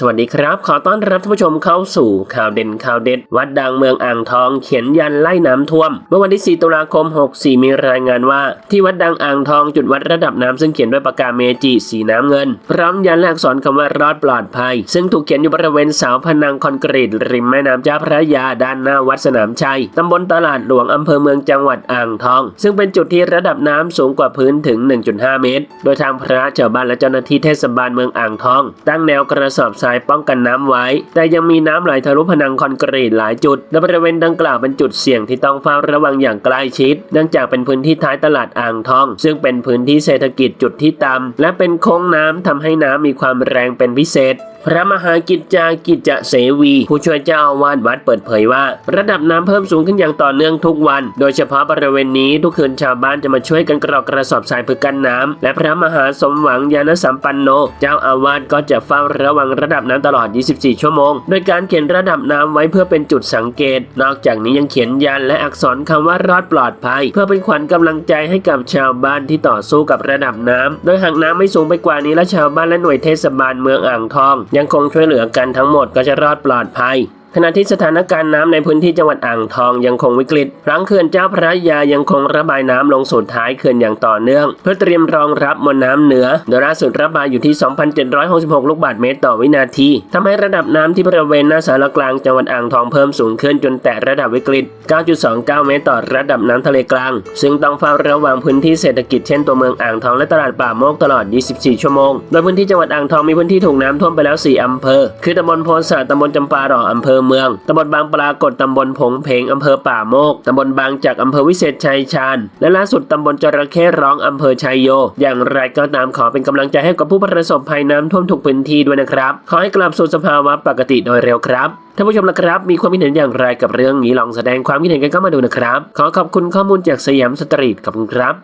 สวัสดีครับ ขอต้อนรับท่านผู้ชมเข้าสู่ข่าวเด่นข่าวเด็ด วัดดังเมืองอ่างทองเขียนยันไล่น้ำท่วม เมื่อวันที่ 4 ตุลาคม 64 มีรายงานว่า ที่วัดดังอ่างทองจุดวัดระดับน้ำซึ่งเขียนด้วยปากกาเมจิสีน้ำเงิน พร้อมยันและอักษรคำว่ารอดปลอดภัย ซึ่งถูกเขียนอยู่บริเวณเสาพนังคอนกรีตริมแม่น้ำเจ้าพระยาด้านหน้าวัดสนามชัยตำบลตลาดหลวงอำเภอเมืองจังหวัดอ่างทอง ซึ่งเป็นจุดที่ระดับน้ำสูงกว่าพื้นถึง 1.5 เมตร โดยทางพระชาวบ้านและเจ้าหน้าที่เทศบาลเมืองอ่างทอง ตั้งแนวกระสอบทายป้องกันน้ำไว้ แต่ยังมีน้ำไหลทะลุผนังคอนกรีตหลายจุด และบริเวณดังกล่าวเป็นจุดเสี่ยงที่ต้องเฝ้าระวังอย่างใกล้ชิด เนื่องจากเป็นพื้นที่ท้ายตลาดอ่างทอง ซึ่งเป็นพื้นที่เศรษฐกิจจุดที่ต่ำและเป็นโค้งน้ำทำให้น้ำมีความแรงเป็นพิเศษพระมหากิจจากิจจะเสวี ผู้ช่วยเจ้าอาวาสวัดเปิดเผยว่า ระดับน้ำเพิ่มสูงขึ้นอย่างต่อเนื่องทุกวัน โดยเฉพาะบริเวณนี้ทุกคืนชาวบ้านจะมาช่วยกันกรอกกระสอบทรายเพื่อกันน้ำและพระมหาสมหวังยานสัมปันโน เจ้าอาวาสก็จะเฝ้าระวังระดับน้ำตลอด 24 ชั่วโมง โดยการเขียนระดับน้ำไว้เพื่อเป็นจุดสังเกต นอกจากนี้ยังเขียนยันและอักษรคำว่ารอดปลอดภัย เพื่อเป็นขวัญกำลังใจให้กับชาวบ้านที่ต่อสู้กับระดับน้ำโดยหากน้ำไม่สูงไปกว่านี้และชาวบ้านและหน่วยเทศบาลเมืองอ่างทองยังคงช่วยเหลือกันทั้งหมดก็จะรอดปลอดภัย ขณะที่สถานการณ์น้ำในพื้นที่จังหวัดอ่างทองยังคงวิกฤตหลังเขื่อนเจ้าพระยายังคงระบายน้ำลงสู่ท้ายเขื่อนอย่างต่อเนื่อง เพื่อเตรียมรองรับมวลน้ำเหนือ โดยล่าสุดระบายอยู่ที่ 2,766 ลูกบาศก์เมตรต่อวินาทีทำให้ระดับน้ำที่บริเวณหน้าสารกลางจังหวัดอ่างทองเพิ่มสูงขึ้นจนแตะระดับวิกฤต 9.29 เมตรต่อระดับน้ำทะเลกลาง ซึ่งต้องเฝ้าระวังพื้นที่เศรษฐกิจเช่นตัวเมืองอ่างทองและตลาดป่าโมกตลอด 24 ชั่วโมง โดยพื้นที่จังหวัดอ่างทองมีพื้นที่ถูกน้ำท่วมไปแล้ว 4อำเภอ คือตำบลโพสะตำบลจำปาหล่ออำเภอเมือง ตำบลบางปรากฏ ตำบลผงเพงอำเภอป่าโมก ตำบลบางจากอำเภอวิเศษชัยชาญ และล่าสุดตำบลจระเข้ร้องอำเภอชัยโย อย่างไรก็ตามขอเป็นกำลังใจให้กับผู้ประสบภัยน้ำท่วมทุกพื้นที่ด้วยนะครับ ขอให้กลับสู่สภาวะปกติโดยเร็วครับท่านผู้ชมละครับ มีความคิดเห็นอย่างไรกับเรื่องนี้ลองแสดงความคิดเห็นกันเข้ามาดูนะครับ ขอขอบคุณข้อมูลจากสยามสตรีทขอบคุณครับ